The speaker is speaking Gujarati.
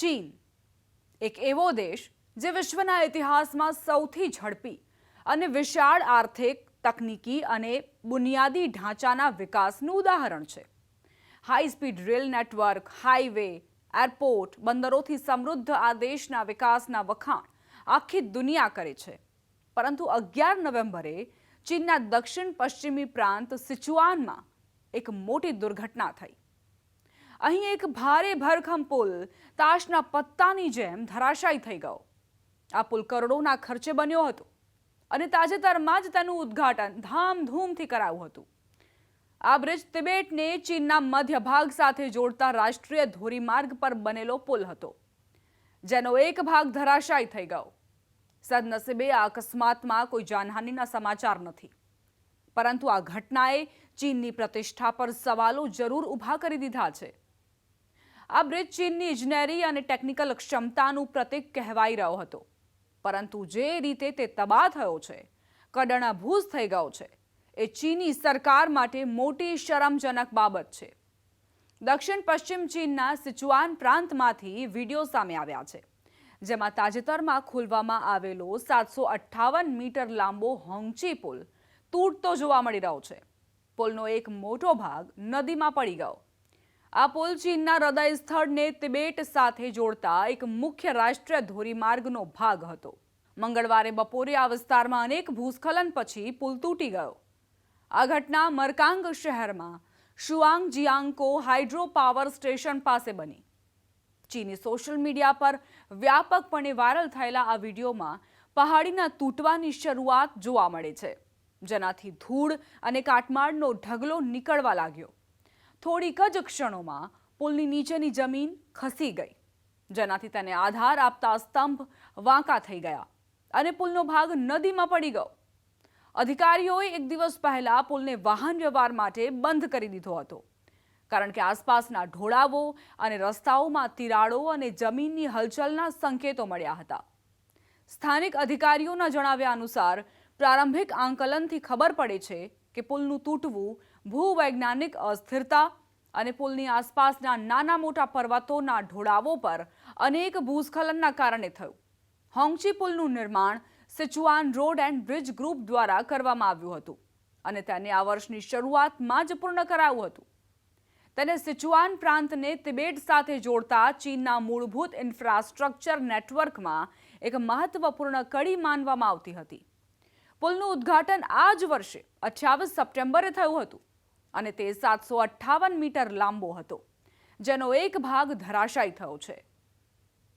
ચીન. એક એવો દેશ જે વિશ્વના ઇતિહાસમાં સૌથી ઝડપી અને વિશાળ આર્થિક તકનીકી અને બુનિયાદી ઢાંચાના વિકાસનું ઉદાહરણ છે. High speed rail network, highway, airport બંદરોથી સમૃદ્ધ આ દેશના વિકાસના વખાણ આખી દુનિયા કરે છે. પરંતુ અગિયાર નવેમ્બરે ચીનના દક્ષિણ પશ્ચિમી પ્રાંત સિચુઆનમાં એક મોટી દુર્ઘટના થઈ. અહીં એક ભારે ભરખમ પુલ તાશના પત્તાની જેમ ધરાશાયી થઈ ગયો. આ પુલ કરોડોના ખર્ચે બન્યો હતો અને તાજેતરમાં જ તેનું ઉદ્ઘાટન ધામધૂમથી કરાયું હતું. આ બ્રિજ તિબેટને ચીનના મધ્ય ભાગ સાથે જોડતા રાષ્ટ્રીય ધોરીમાર્ગ પર બનેલો પુલ હતો, જેનો એક ભાગ ધરાશાયી થઈ ગયો. સદનસીબે આ અકસ્માતમાં કોઈ જાનહાનિના સમાચાર નથી. પરંતુ આ ઘટનાએ ચીનની પ્રતિષ્ઠા પર સવાલો જરૂર ઊભા કરી દીધા છે. આ બ્રિજ ચીનની ઇજનેરી અને ટેકનિકલ ક્ષમતાનું પ્રતીક કહેવાઈ રહ્યો હતો. પરંતુ જે રીતે તે તબાહ થયો છે કડણાભૂસ થઈ ગયો છે, એ ચીની સરકાર માટે મોટી શરમજનક બાબત છે. દક્ષિણ પશ્ચિમ ચીનના સિચુઆન પ્રાંતમાંથી વીડિયો સામે આવ્યા છે, જેમાં તાજેતરમાં ખોલવામાં આવેલો સાતસો અઠ્ઠાવન મીટર લાંબો હોંગચી પુલ તૂટતો જોવા મળી રહ્યો છે. પુલનો એક મોટો ભાગ નદીમાં પડી ગયો. આ પુલ ચીનના હૃદય સ્થળને તિબેટ સાથે જોડતા એક મુખ્ય રાષ્ટ્રીય ધોરીમાર્ગનો ભાગ હતો. મંગળવારે બપોરે આ વિસ્તારમાં અનેક ભૂસ્ખલન પછી પુલ તૂટી ગયો. આ ઘટના મરકાંગ શહેરમાં Shuang Jiangkou hydro power station પાસે બની. ચીની સોશિયલ મીડિયા પર વ્યાપકપણે વાયરલ થયેલા આ વિડીયોમાં પહાડીના તૂટવાની શરૂઆત જોવા મળે છે. જેનાથી ધૂળ અને કાટમાળનો ઢગલો નીકળવા લાગ્યો. થોડીક જ ક્ષણોમાં પુલની નીચેની જમીન ખસી ગઈ. જેનાથી તેને આધાર આપતા સ્તંભ વાંકા થઈ ગયા અને પુલનો ભાગ નદીમાં પડી ગયો. અધિકારીઓએ એક દિવસ પહેલા પુલને વાહન વ્યવહાર માટે બંધ કરી દીધો હતો, કારણ કે આસપાસના ઢોળાવો અને રસ્તાઓમાં તિરાડો અને જમીનની હલચલના સંકેતો મળ્યા હતા. સ્થાનિક અધિકારીઓના જણાવ્યા અનુસાર, પ્રારંભિક આંકલનથી ખબર પડે છે કે પુલનું તૂટવું ભૂવૈજ્ઞાનિક અસ્થિરતા અને પુલની આસપાસના નાના મોટા પર્વતોના ઢોળાવો પર અનેક ભૂસ્ખલનના કારણે થયું. હોંગચી પુલનું નિર્માણ Sichuan road and bridge group દ્વારા કરવામાં આવ્યું હતું અને તેને આ વર્ષની શરૂઆતમાં જ પૂર્ણ કરાયું હતું. તેને સિચુઆન પ્રાંતને તિબેટ સાથે જોડતા ચીનના મૂળભૂત ઇન્ફ્રાસ્ટ્રક્ચર નેટવર્કમાં એક મહત્વપૂર્ણ કડી માનવામાં આવતી હતી. પુલનું ઉદ્ઘાટન આ જ વર્ષે, અઠ્યાવીસ સપ્ટેમ્બરે થયું હતું. અને તે સાતસો અઠ્ઠાવન મીટર લાંબો હતો જેનો એક ભાગ ધરાશાયી થયો છે.